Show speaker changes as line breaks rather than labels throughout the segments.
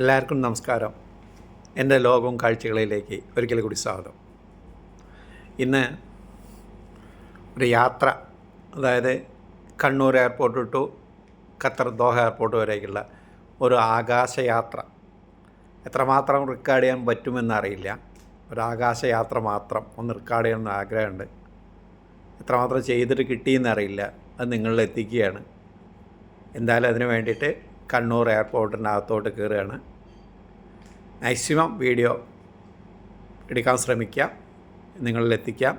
എല്ലാവർക്കും നമസ്കാരം. എന്റെ ലോകവും കാഴ്ചകളിലേക്ക് ഒരിക്കൽ കൂടി സ്വാഗതം. ഇന്ന് ഒരു യാത്ര അതായത് Kannur airport to Qatar Doha airport വരേക്കുള്ള ഒരു ആകാശയാത്ര. എത്രമാത്രം റെക്കോർഡ് ചെയ്യാൻ പറ്റുമെന്നറിയില്ല ഒരു ആകാശയാത്ര മാത്രം ഒന്ന് റെക്കോർഡ് ചെയ്യണമെന്ന് ആഗ്രഹമുണ്ട്. എത്രമാത്രം ചെയ്തിട്ട് കിട്ടിയെന്നറിയില്ല അത് നിങ്ങളിൽ എത്തിക്കുകയാണ്. എന്തായാലും അതിന് വേണ്ടിയിട്ട് കണ്ണൂർ എയർപോർട്ടിനകത്തോട്ട് കയറുകയാണ്. മാക്സിമം വീഡിയോ എടുക്കാൻ ശ്രമിക്കാം നിങ്ങളിൽ എത്തിക്കാം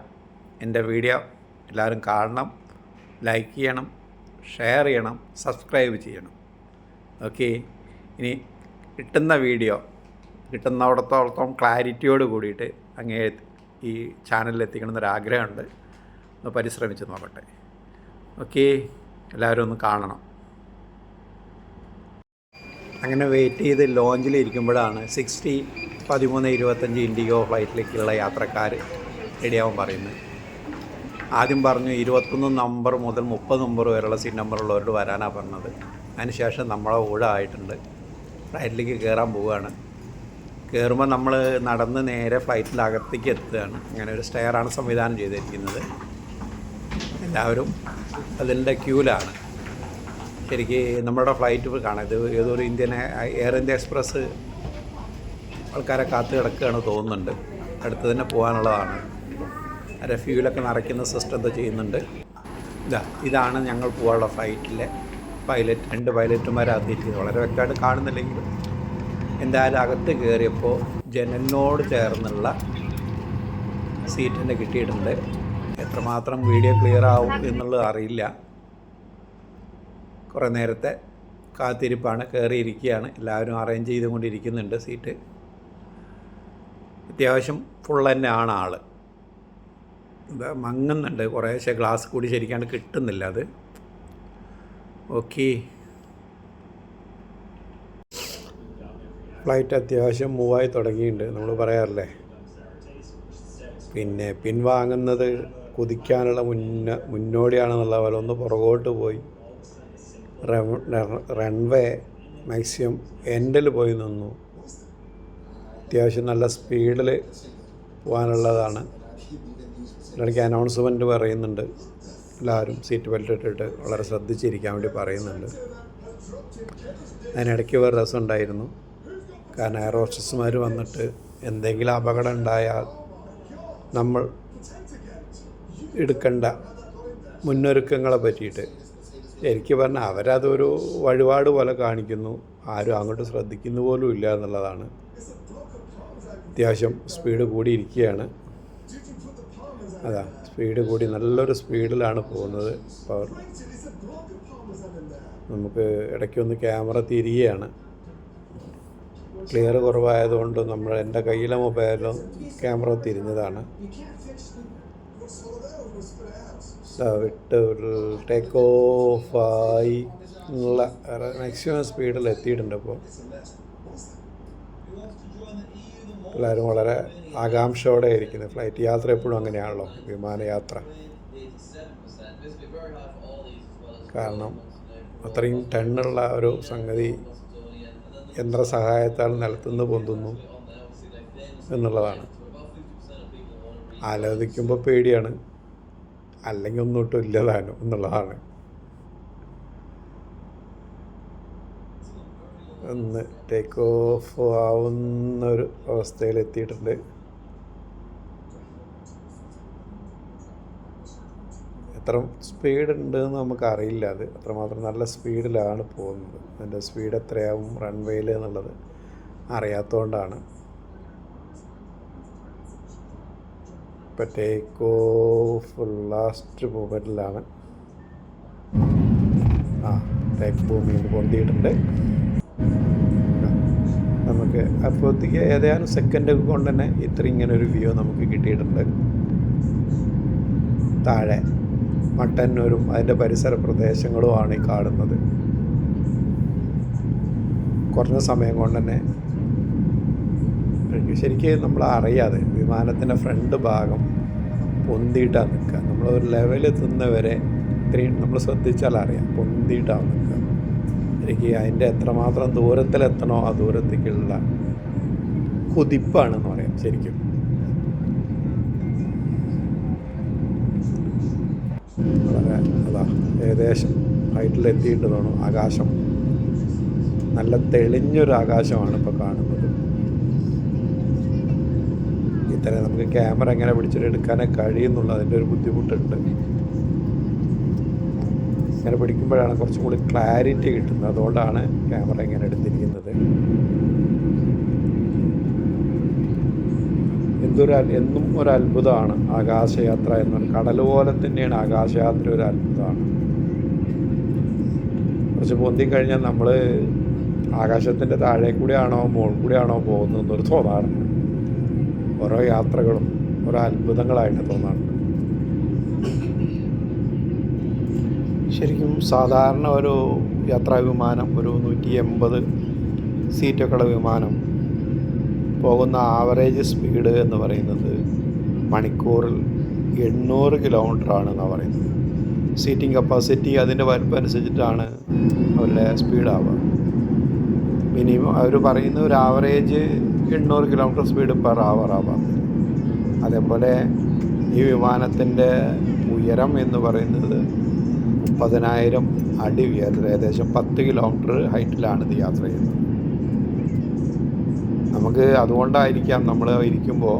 എന്റെ വീഡിയോ എല്ലാവരും കാണണം ലൈക്ക് ചെയ്യണം ഷെയർ ചെയ്യണം സബ്സ്ക്രൈബ് ചെയ്യണം. ഓക്കെ ഇനി കിട്ടുന്ന വീഡിയോ കിട്ടുന്നിടത്തോളം ക്ലാരിറ്റിയോട് കൂടിയിട്ട് അങ്ങേ ഈ ചാനലിൽ എത്തിക്കണം എന്നൊരാഗ്രഹമുണ്ട് ഒന്ന് പരിശ്രമിച്ച് നോക്കട്ടെ. ഓക്കെ എല്ലാവരും ഒന്ന് കാണണം. അങ്ങനെ വെയിറ്റ് ചെയ്ത് ലോഞ്ചിൽ ഇരിക്കുമ്പോഴാണ് സിക്സ്റ്റി പതിമൂന്ന് ഇരുപത്തഞ്ച് ഇൻഡിഗോ ഫ്ലൈറ്റിലേക്കുള്ള യാത്രക്കാർ റെഡിയാവാൻ പറയുന്നത്. ആദ്യം പറഞ്ഞു ഇരുപത്തൊന്ന് നമ്പർ മുതൽ മുപ്പത് നമ്പർ വരെയുള്ള സീറ്റ് നമ്പറുള്ളവരോട് വരാനാണ് പറഞ്ഞത്. അതിനുശേഷം നമ്മളെ കൂടെ ആയിട്ടുണ്ട്. ഫ്ലൈറ്റിലേക്ക് കയറാൻ പോവുകയാണ്. കയറുമ്പോൾ നമ്മൾ നടന്ന് നേരെ ഫ്ലൈറ്റിനകത്തേക്ക് എത്തുകയാണ്. അങ്ങനെ ഒരു സ്റ്റെയറാണ് സംവിധാനം ചെയ്തിരിക്കുന്നത്. എല്ലാവരും അതിന്റെ ക്യൂലാണ് ശരിക്ക് നമ്മുടെ ഫ്ലൈറ്റ് കാണാം. ഇത് ഏതൊരു ഇന്ത്യൻ എയർ ഇന്ത്യ എക്സ്പ്രസ് ആൾക്കാരെ കാത്തു കിടക്കുകയാണ് തോന്നുന്നുണ്ട്. അടുത്ത് തന്നെ പോകാനുള്ളതാണ്. അതിന്റെ ഫ്യൂലൊക്കെ നിറയ്ക്കുന്ന സിസ്റ്റം എന്തോ ചെയ്യുന്നുണ്ട്. ഇതാ ഇതാണ് ഞങ്ങൾ പോകാനുള്ള ഫ്ലൈറ്റിലെ പൈലറ്റ് രണ്ട് പൈലറ്റുമാരെ പൈലറ്റുമാരകത്തിരിക്കുന്നത് വളരെ വ്യക്തമായിട്ട് കാണുന്നില്ലെങ്കിലും. എന്തായാലും അകത്ത് കയറിയപ്പോൾ ജനലിനോട് ചേർന്നുള്ള സീറ്റ് തന്നെ കിട്ടിയിട്ടുണ്ട്. എത്രമാത്രം വീഡിയോ ക്ലിയർ ആവും എന്നുള്ളത് അറിയില്ല. കുറേ നേരത്തെ കാത്തിരിപ്പാണ് കയറിയിരിക്കുകയാണ്. എല്ലാവരും അറേഞ്ച് ചെയ്തുകൊണ്ടിരിക്കുന്നുണ്ട് സീറ്റ് അത്യാവശ്യം ഫുൾ തന്നെ ആണ് ആൾ എന്താ മങ്ങുന്നുണ്ട്. കുറേശ്ശെ ഗ്ലാസ് കൂടി ശരിക്കാണ്ട് കിട്ടുന്നില്ല അത്. ഓക്കെ ഫ്ലൈറ്റ് അത്യാവശ്യം മൂവായി തുടങ്ങിയിട്ടുണ്ട്. നമ്മൾ പറയാറില്ലേ? പിന്നെ പിൻവാങ്ങുന്നത് കുതിക്കാനുള്ള മുന്ന മുന്നോടിയാണെന്നുള്ള പോലെ ഒന്ന് പുറകോട്ട് പോയി. റൺവേ മാക്സിമം എൻഡിൽ പോയി നിന്നു. അത്യാവശ്യം നല്ല സ്പീഡിൽ പോകാനുള്ളതാണ്. ഇടയ്ക്ക് അനൗൺസ്മെന്റ് പറയുന്നുണ്ട്. എല്ലാവരും സീറ്റ് ബെൽറ്റ് ഇട്ടിട്ട് വളരെ ശ്രദ്ധിച്ചിരിക്കാൻ വേണ്ടി പറയുന്നുണ്ട്. അതിനിടയ്ക്ക് വേറെ രസമുണ്ടായിരുന്നു കാരണം എയർ ഹോസ്റ്റസ്മാർ വന്നിട്ട് എന്തെങ്കിലും അപകടം ഉണ്ടായാൽ നമ്മൾ എടുക്കേണ്ട മുന്നൊരുക്കങ്ങളെ പറ്റിയിട്ട്. എനിക്ക് പറഞ്ഞാൽ അവരതൊരു വഴിപാട് പോലെ കാണിക്കുന്നു. ആരും അങ്ങോട്ട് ശ്രദ്ധിക്കുന്നു പോലും ഇല്ല എന്നുള്ളതാണ്. അത്യാവശ്യം സ്പീഡ് കൂടിയിരിക്കുകയാണ് അതാ സ്പീഡ് കൂടി നല്ലൊരു സ്പീഡിലാണ് പോകുന്നത്. പവർ. നമുക്ക് ഇടയ്ക്കൊന്ന് ക്യാമറ തിരികെയാണ്. ക്ലിയർ കുറവായതുകൊണ്ട് നമ്മൾ എന്റെ കയ്യിലെ മൊബൈലും ക്യാമറ തിരിഞ്ഞതാണ്. വിട്ട് ടേക്ക് ഓഫായി ഉള്ള മാക്സിമം സ്പീഡിൽ എത്തിയിട്ടുണ്ട് ഇപ്പോൾ എല്ലാവരും വളരെ ആകാംക്ഷയോടെ ഇരിക്കുന്നത് ഫ്ലൈറ്റ് യാത്ര എപ്പോഴും അങ്ങനെയാണല്ലോ വിമാനയാത്ര. കാരണം അത്രയും ടണ്ണുള്ള ഒരു സംഗതി യന്ത്ര സഹായത്താൽ നിലത്തുനിന്ന് പൊന്തുന്നു എന്നുള്ളതാണ്. ആലോചിക്കുമ്പോൾ പേടിയാണ്. അല്ലെങ്കിൽ ഒന്നും ഒട്ടും ഇല്ലതാനും എന്നുള്ളതാണ്. ഒന്ന് ടേക്ക് ഓഫ് ആവുന്ന ഒരു അവസ്ഥയിൽ എത്തിയിട്ടുണ്ട് എത്ര സ്പീഡ് ഉണ്ടെന്ന് നമുക്ക് അറിയില്ല അത്. അത്രമാത്രം നല്ല സ്പീഡിലാണ് പോകുന്നത്. അതിന്റെ സ്പീഡ് എത്രയാവും റൺവേയിൽ എന്നുള്ളത് അറിയാത്തതുകൊണ്ടാണ്. ഇപ്പം ടേക്ക് ഓഫ് ലാസ്റ്റ് മൂമെന്റിലാണ് ആ ടേക്ക് ഭൂമിയിൽ പൊന്തിയിട്ടുണ്ട്. നമുക്ക് അപ്പോഴത്തേക്ക് ഏതാനും സെക്കൻഡ് കൊണ്ട് തന്നെ ഇത്ര ഇങ്ങനെ ഒരു വ്യൂ നമുക്ക് കിട്ടിയിട്ടുണ്ട്. താഴെ മട്ടന്നൂരും അതിന്റെ പരിസര പ്രദേശങ്ങളുമാണ് ഈ കാണുന്നത്. കുറഞ്ഞ സമയം കൊണ്ട് തന്നെ ശരിക്കും നമ്മൾ അറിയാതെ വിമാനത്തിന്റെ ഫ്രണ്ട് ഭാഗം പൊന്തിയിട്ടാണ് നിൽക്കുക. നമ്മൾ ഒരു ലെവൽ എത്തുന്നവരെ ഇത്രയും നമ്മൾ ശ്രദ്ധിച്ചാൽ അറിയാം പൊന്തിയിട്ടാണ് നിൽക്കുക. എനിക്ക് അതിന്റെ എത്രമാത്രം ദൂരത്തിലെത്തണോ ആ ദൂരത്തേക്കുള്ള കുതിപ്പാണെന്ന് പറയാം ശരിക്കും. വളരെ അതാ ഏകദേശം ഹൈറ്റിൽ എത്തിയിട്ട് തോന്നും ആകാശം. നല്ല തെളിഞ്ഞൊരു ആകാശമാണ് ഇപ്പോൾ കാണുന്നത്. ഇത്ര നമുക്ക് ക്യാമറ എങ്ങനെ പിടിച്ചിട്ട് എടുക്കാനേ കഴിയുന്നുള്ളൂ. അതിന്റെ ഒരു ബുദ്ധിമുട്ടുണ്ട്. ഇങ്ങനെ പിടിക്കുമ്പോഴാണ് കുറച്ചും കൂടി ക്ലാരിറ്റി കിട്ടുന്നത്. അതുകൊണ്ടാണ് ക്യാമറ ഇങ്ങനെ എടുത്തിരിക്കുന്നത്. എന്തൊരു എന്നും ഒരു അത്ഭുതമാണ് ആകാശയാത്ര എന്ന് കടൽ പോലെ തന്നെയാണ് ആകാശയാത്ര ഒരു അത്ഭുതമാണ്. കുറച്ച് പൊന്തി കഴിഞ്ഞാൽ നമ്മൾ ആകാശത്തിന്റെ താഴെ കൂടിയാണോ മുകളിൽ കൂടിയാണോ പോകുന്നതെന്നൊരു തോന്നാറുണ്ട് ഓരോ യാത്രകളും ഓരോ അത്ഭുതങ്ങളായിട്ട് തോന്നാറുണ്ട്. ശരിക്കും സാധാരണ ഒരു യാത്രാ വിമാനം ഒരു നൂറ്റി എൺപത് സീറ്റൊക്കെയുള്ള വിമാനം പോകുന്ന ആവറേജ് സ്പീഡ് എന്ന് പറയുന്നത് മണിക്കൂറിൽ എണ്ണൂറ് കിലോമീറ്റർ ആണെന്നാണ് പറയുന്നത്. സീറ്റിംഗ് കപ്പാസിറ്റി അതിന്റെ വലുപ്പം അനുസരിച്ചിട്ടാണ് അവരുടെ സ്പീഡാവുക മിനിമം അവർ പറയുന്ന ഒരു ആവറേജ് എണ്ണൂറ് കിലോമീറ്റർ സ്പീഡ് പെർ അവർ ആവാം അതേപോലെ ഈ വിമാനത്തിന്റെ ഉയരം എന്ന് പറയുന്നത് മുപ്പതിനായിരം അടി ഉയരത്തിൽ ഏകദേശം പത്ത് കിലോമീറ്റർ ഹൈറ്റിലാണ് ഇത് യാത്ര ചെയ്യുന്നത്. നമുക്ക് അതുകൊണ്ടായിരിക്കാം നമ്മൾ ഇരിക്കുമ്പോൾ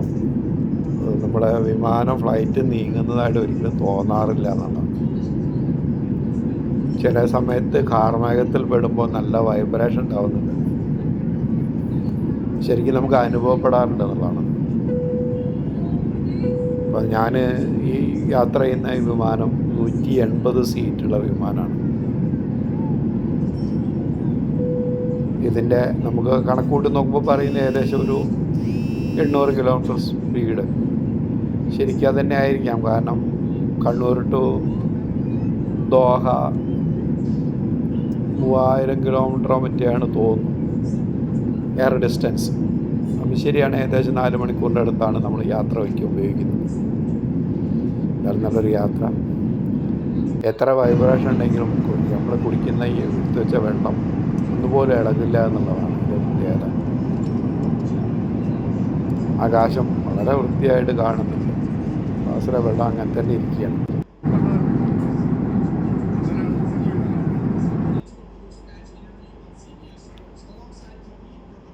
നമ്മുടെ വിമാനം ഫ്ലൈറ്റ് നീങ്ങുന്നതായിട്ട് ഒരിക്കലും തോന്നാറില്ല എന്നുള്ളതാണ് ചില സമയത്ത് കാർമേഘത്തിൽ പെടുമ്പോൾ നല്ല വൈബ്രേഷൻ ഉണ്ടാവുന്നുണ്ട്. ശരിക്കും നമുക്ക് അനുഭവപ്പെടാറുണ്ട് എന്നുള്ളതാണ്. അപ്പം ഞാൻ ഈ യാത്ര ചെയ്യുന്ന വിമാനം നൂറ്റി എൺപത് സീറ്റുള്ള വിമാനമാണ് ഇതിന്റെ നമുക്ക് കണക്കൂട്ടി നോക്കുമ്പോൾ പറയുന്ന ഏകദേശം ഒരു എണ്ണൂറ് കിലോമീറ്റർ സ്പീഡ്. ശരിക്കും തന്നെ ആയിരിക്കാം. കാരണം കണ്ണൂർ ടു ദോഹ മൂവായിരം കിലോമീറ്ററോ ആണ് തോന്നുന്നു എയർ ഡിസ്റ്റൻസ് അപ്പം ശരിയാണ് ഏകദേശം നാല് മണിക്കൂറിന്റെ അടുത്താണ് നമ്മൾ യാത്ര വയ്ക്കുക ഉപയോഗിക്കുന്നത്. എന്നാലും നല്ലൊരു യാത്ര. എത്ര വൈബ്രേഷൻ ഉണ്ടെങ്കിലും നമ്മൾ കുടിക്കുന്ന ഈ എടുത്തു വെച്ച വെള്ളം ഒന്നുപോലെ ഇളകില്ല എന്നുള്ളതാണ് എന്റെ പ്രത്യേകത. ആകാശം വളരെ വൃത്തിയായിട്ട് കാണുന്നുണ്ട്. ക്ലാസ്സിലെ വെള്ളം അങ്ങനെ തന്നെ ഇരിക്കുകയാണ്.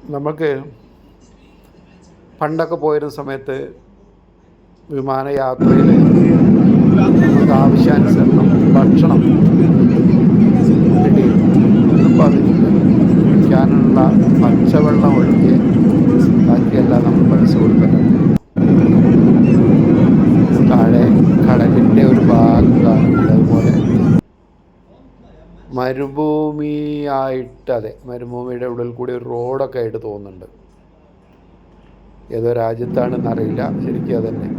നമുക്ക് പണ്ടൊക്കെ പോയിരുന്ന സമയത്ത് വിമാനയാത്രയിൽ നമുക്ക് ആവശ്യാനുസരണം ഭക്ഷണം കിട്ടി ഇന്നിപ്പോൾ അതില്ല കുടിക്കാനുള്ള പച്ചവെള്ളം ഒഴികെ ബാക്കിയെല്ലാം നമ്മൾ പൈസ കൊടുക്കണം താഴെ കടലിന്റെ ഒരു ഭാഗം കാണുന്നുണ്ട് അതുപോലെ മരുഭൂമിയായിട്ട് അതെ മരുഭൂമിയുടെ ഉള്ളിൽ കൂടി ഒരു റോഡൊക്കെ ആയിട്ട് തോന്നുന്നുണ്ട്. ഏതോ രാജ്യത്താണെന്ന് അറിയില്ല ശരിക്കും അതന്നെ.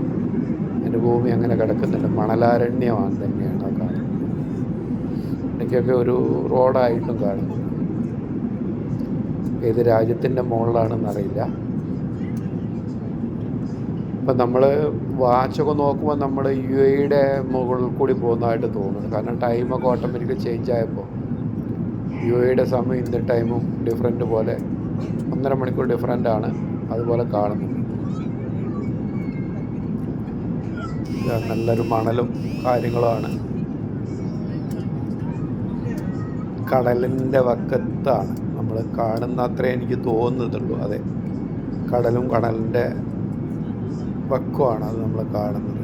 എന്റെ ഭൂമി അങ്ങനെ കിടക്കുന്നുണ്ട് മണലാരണ്യമാണ് തന്നെയാണ് ആ കാണുന്നത് എനിക്കൊക്കെ ഒരു റോഡായിട്ടും കാണുന്നു ഏത് രാജ്യത്തിന്റെ മുകളിലാണെന്ന് ഇപ്പം നമ്മൾ വാച്ചൊക്കെ നോക്കുമ്പോൾ നമ്മൾ യു എയുടെ മുകളിൽ കൂടി പോകുന്നതായിട്ട് തോന്നുന്നു. കാരണം ടൈമൊക്കെ ഓട്ടോമാറ്റിക്കലി ചേഞ്ച് ആയപ്പോൾ യു എയുടെ സമയം ഇന്ത്യൻ ടൈമും ഡിഫറെന്റ് പോലെ ഒന്നര മണിക്കൂർ ഡിഫറെന്റ് ആണ് അതുപോലെ കാണുന്നു നല്ലൊരു മണലും കാര്യങ്ങളുമാണ്. കടലിന്റെ വക്കത്താണ്. നമ്മൾ കാണുന്ന അത്രേ എനിക്ക് തോന്നുന്നുള്ളൂ. അതെ കടലും കടലിന്റെ വക്കമാണ് അത് നമ്മൾ കാണുന്നത്.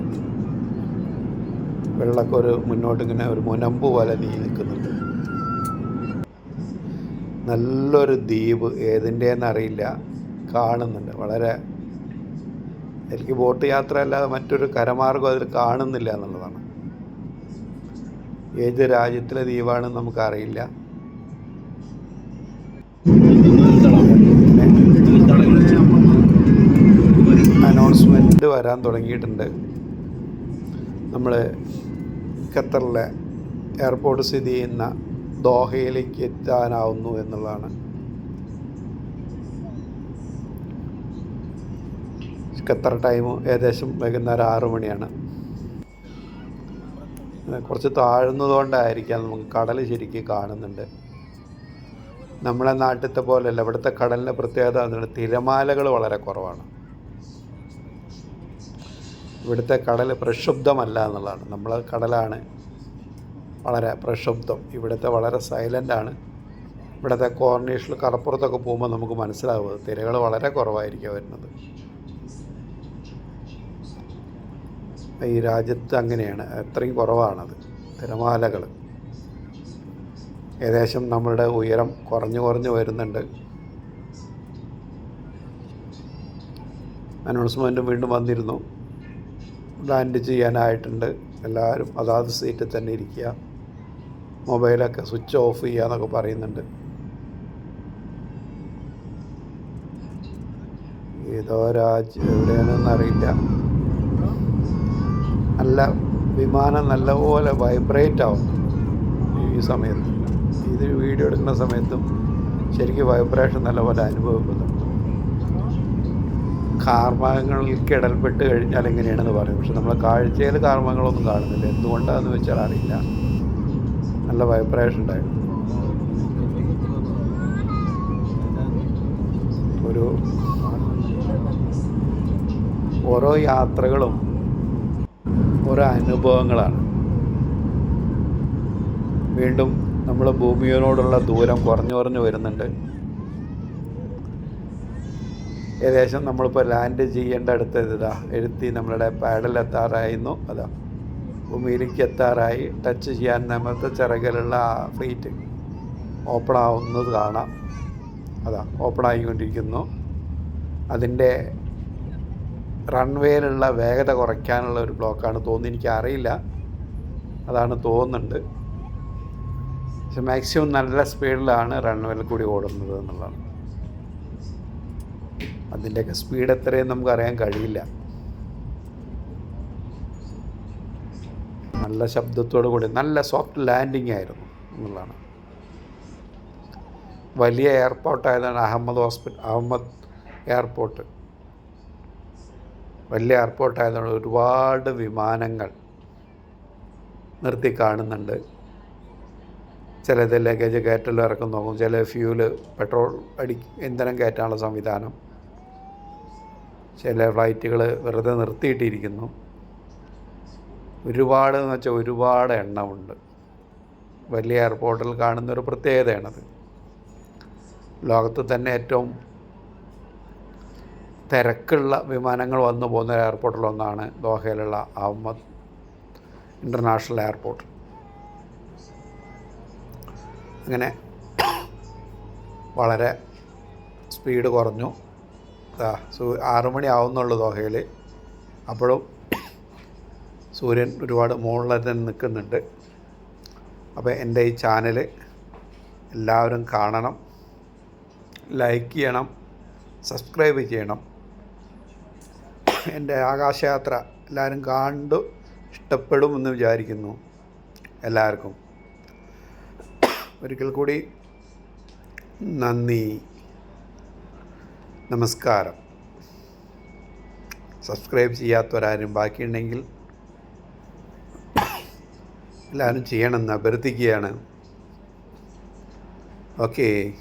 വെള്ളമൊക്കെ ഒരു മുന്നോട്ട് ഇങ്ങനെ ഒരു മുനമ്പ് പോലെ നീ നിൽക്കുന്നുണ്ട്. നല്ലൊരു ദ്വീപ് ഏതിന്റെയെന്നറിയില്ല കാണുന്നുണ്ട്. വളരെ എനിക്ക് ബോട്ട് യാത്ര അല്ലാതെ മറ്റൊരു കരമാർഗം അതിൽ കാണുന്നില്ല എന്നുള്ളതാണ്. ഏത് രാജ്യത്തിലെ ദ്വീപാണെന്ന് നമുക്കറിയില്ല. വരാൻ തുടങ്ങിയിട്ടുണ്ട്. നമ്മൾ ഖത്തറിലെ എയർപോർട്ട് സ്ഥിതി ചെയ്യുന്ന ദോഹയിലേക്ക് എത്താനാവുന്നു എന്നുള്ളതാണ്. ഖത്തർ ടൈം ഏകദേശം വൈകുന്നേരം ആറ് മണിയാണ്. കുറച്ച് താഴ്ന്നതുകൊണ്ടായിരിക്കാം നമുക്ക് കടൽ ശരിക്കും കാണുന്നുണ്ട്. നമ്മളെ നാട്ടിലത്തെ പോലെയല്ല ഇവിടുത്തെ കടലിന്റെ പ്രത്യേകത എന്താണ് തിരമാലകൾ വളരെ കുറവാണ്. ഇവിടുത്തെ കടൽ പ്രക്ഷുബ്ധമല്ല എന്നുള്ളതാണ്. നമ്മൾ കടലാണ് വളരെ പ്രക്ഷുബ്ധം. ഇവിടുത്തെ വളരെ സൈലന്റാണ് ഇവിടുത്തെ കോർണീഷിൽ കടപ്പുറത്തൊക്കെ പോകുമ്പോൾ നമുക്ക് മനസ്സിലാവുക തിരകൾ വളരെ കുറവായിരിക്കും വരുന്നത്. ഈ രാജ്യത്ത് അങ്ങനെയാണ്. അത്രയും കുറവാണത്. തിരമാലകൾ. ഏകദേശം നമ്മളുടെ ഉയരം കുറഞ്ഞു കുറഞ്ഞു വരുന്നുണ്ട്. അനൗൺസ്മെന്റും വീണ്ടും വന്നിരുന്നു. ലാൻഡ് ചെയ്യാനായിട്ടുണ്ട്. എല്ലാവരും അതാത് സീറ്റിൽ തന്നെ ഇരിക്കുക. മൊബൈലൊക്കെ സ്വിച്ച് ഓഫ് ചെയ്യുക എന്നൊക്കെ പറയുന്നുണ്ട്. ഏതോ രാജ്യം എവിടെയാണെന്ന് അറിയില്ല. നല്ല വിമാനം നല്ലപോലെ വൈബ്രേറ്റ് ആവും ഈ സമയത്ത്. ഇത് വീഡിയോ എടുക്കുന്ന സമയത്തും ശരിക്കും വൈബ്രേഷൻ നല്ലപോലെ അനുഭവപ്പെടുന്നുണ്ട് കാർമകങ്ങൾക്ക് ഇടൽപ്പെട്ട് കഴിഞ്ഞാൽ എങ്ങനെയാണെന്ന് പറയും. പക്ഷെ നമ്മൾ കാഴ്ചയിൽ കാർമകങ്ങളൊന്നും കാണുന്നില്ല. എന്തുകൊണ്ടാണെന്ന് വെച്ചാൽ അറിയില്ല. നല്ല വൈബ്രേഷൻ ഉണ്ടായിരുന്നു. ഒരു ഓരോ യാത്രകളും ഓരോ അനുഭവങ്ങളാണ്. വീണ്ടും നമ്മൾ ഭൂമിയോടുള്ള ദൂരം കുറഞ്ഞു കുറഞ്ഞു വരുന്നുണ്ട്. ഏകദേശം നമ്മളിപ്പോൾ ലാൻഡ് ചെയ്യേണ്ട അടുത്ത ഇതാ. എഴുത്തി നമ്മളുടെ പാഡൽ എത്താറായിരുന്നു. അതാ. ഭൂമിയിലേക്ക് എത്താറായി. ടച്ച് ചെയ്യാൻ നമ്മൾക്ക് ചിറകിലുള്ള ഫ്ലീറ്റ് ഓപ്പൺ ആവുന്നത് കാണാം. അതാ ഓപ്പൺ ആയിക്കൊണ്ടിരിക്കുന്നു. അതിന്റെ റൺവേയിലുള്ള വേഗത കുറയ്ക്കാനുള്ള ഒരു ബ്ലോക്കാണ് തോന്നുന്നു എനിക്ക് അറിയില്ല അതാണ് തോന്നുന്നുണ്ട്. പക്ഷെ മാക്സിമം നല്ല സ്പീഡിലാണ് റൺവേയിൽ കൂടി ഓടുന്നത് എന്നുള്ളതാണ്. അതിന്റെയൊക്കെ സ്പീഡ് എത്രയും നമുക്ക് അറിയാൻ കഴിയില്ല. നല്ല ശബ്ദത്തോടു കൂടി നല്ല സോഫ്റ്റ് ലാൻഡിങ് ആയിരുന്നു എന്നുള്ളതാണ്. വലിയ എയർപോർട്ടായതാണ് അഹമ്മദ് ഹോസ്പിറ്റൽ അഹമ്മദ് എയർപോർട്ട് വലിയ എയർപോർട്ടായതുകൊണ്ട് ഒരുപാട് വിമാനങ്ങൾ നിർത്തി കാണുന്നുണ്ട്. ചിലത് ലഗേജ് കയറ്റലും ഇറക്കം നോക്കും ചില ഫ്യൂൽ പെട്രോൾ അടി ഇന്ധനം കയറ്റാനുള്ള സംവിധാനം. ചില ഫ്ലൈറ്റുകൾ വെറുതെ നിർത്തിയിട്ടിരിക്കുന്നു. ഒരുപാട് എന്ന് വെച്ചാൽ ഒരുപാട് എണ്ണമുണ്ട്. വലിയ എയർപോർട്ടിൽ കാണുന്ന ഒരു പ്രത്യേകതയാണത്. ലോകത്ത് തന്നെ ഏറ്റവും തിരക്കുള്ള വിമാനങ്ങൾ വന്നു പോകുന്ന എയർപോർട്ടിലൊന്നാണ് ദോഹയിലുള്ള അഹമ്മദ് ഇന്റർനാഷണൽ എയർപോർട്ട്. അങ്ങനെ വളരെ സ്പീഡ് കുറഞ്ഞു. ആറു മണി ആവുന്നുള്ളൂ ദോഹയിൽ അപ്പോഴും സൂര്യൻ ഒരുപാട് മുകളിൽ നിൽക്കുന്നുണ്ട്. അപ്പോൾ എന്റെ ഈ ചാനൽ എല്ലാവരും കാണണം ലൈക്ക് ചെയ്യണം സബ്സ്ക്രൈബ് ചെയ്യണം. എന്റെ ആകാശയാത്ര എല്ലാവരും കണ്ടു ഇഷ്ടപ്പെടുമെന്ന് വിചാരിക്കുന്നു എല്ലാവർക്കും. ഒരിക്കൽ കൂടി നന്ദി. നമസ്കാരം. സബ്സ്ക്രൈബ് ചെയ്യാത്തവരാരും ബാക്കിയുണ്ടെങ്കിൽ എല്ലാവരും ചെയ്യണമെന്ന് അഭ്യർത്ഥിക്കുകയാണ്. ഓക്കേ.